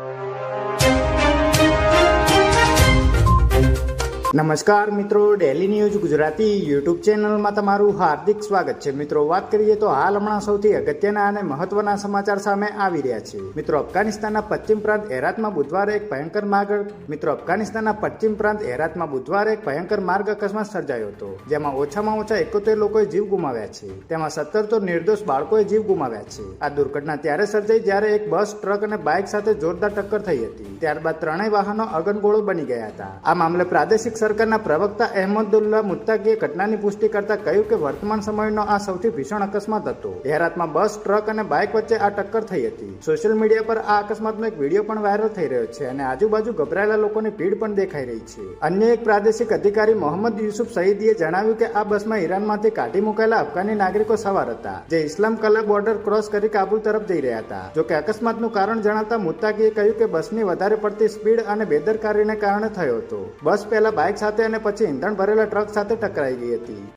you. નમસ્કાર મિત્રો daily news Gujarati YouTube ચેનલમાં તમારું હાર્દિક સ્વાગત છે. મિત્રો, વાત કરીએ તો હાલ હમણાં સૌથી અગત્યના અને મહત્વના સમાચાર સામે આવી રહ્યા છે. મિત્રો, અફઘાનિસ્તાનના પશ્ચિમ પ્રાંત હેરાતમાં બુધવારે એક ભયંકર માર્ગ મિત્રો, અફઘાનિસ્તાનના પશ્ચિમ પ્રાંત હેરાતમાં બુધવારે એક ભયંકર માર્ગ અકસ્માત સર્જાયો હતો, જેમાં ઓછામાં ઓછા એકોતેર લોકોએ જીવ ગુમાવ્યા છે. તેમાં સત્તર તો નિર્દોષ બાળકોએ જીવ ગુમાવ્યા છે. આ દુર્ઘટના ત્યારે સર્જાઈ જ્યારે એક બસ, ટ્રક અને બાઇક સાથે જોરદાર ટક્કર થઈ હતી. ત્યારબાદ ત્રણેય વાહનો અગનગોળો બની ગયા હતા. આ મામલે પ્રાદેશિક સરકારના પ્રવક્તા અહેમદુલ્લા મુત્તાકીએ ઘટનાની પુષ્ટિ કરતા કહ્યું કે વર્તમાન સમયનો આ સૌથી ભીષણ અકસ્માત હતો. હેરાતમાં બસ, ટ્રક અને બાઇક વચ્ચે આ ટક્કર થઈ હતી. સોશિયલ મીડિયા પર આ અકસ્માતનો એક વીડિયો પણ વાયરલ થઈ રહ્યો છે અને આજુબાજુ ગભરાયેલા લોકોની ભીડ પણ દેખાઈ રહી છે. અન્ય એક પ્રાદેશિક અધિકારી મોહમ્મદ યુસુફ સઈદીએ જણાવ્યું કે આ બસમાં ઈરાનમાંથી કાઢી મુકાયેલા અફઘાની નાગરિકો સવાર હતા, જે ઇસ્લામ કલા બોર્ડર ક્રોસ કરી કાબુલ તરફ જઈ રહ્યા હતા. જોકે અકસ્માતનું કારણ જણાવતા મુત્તાકીએ કહ્યું કે બસની વધારે પડતી સ્પીડ અને બેદરકારીને કારણે થયો હતો. બસ પહેલા બાઇક સાથે અને પછી ઈંધણ ભરેલા ટ્રક સાથે ટકરાઈ ગઈ હતી.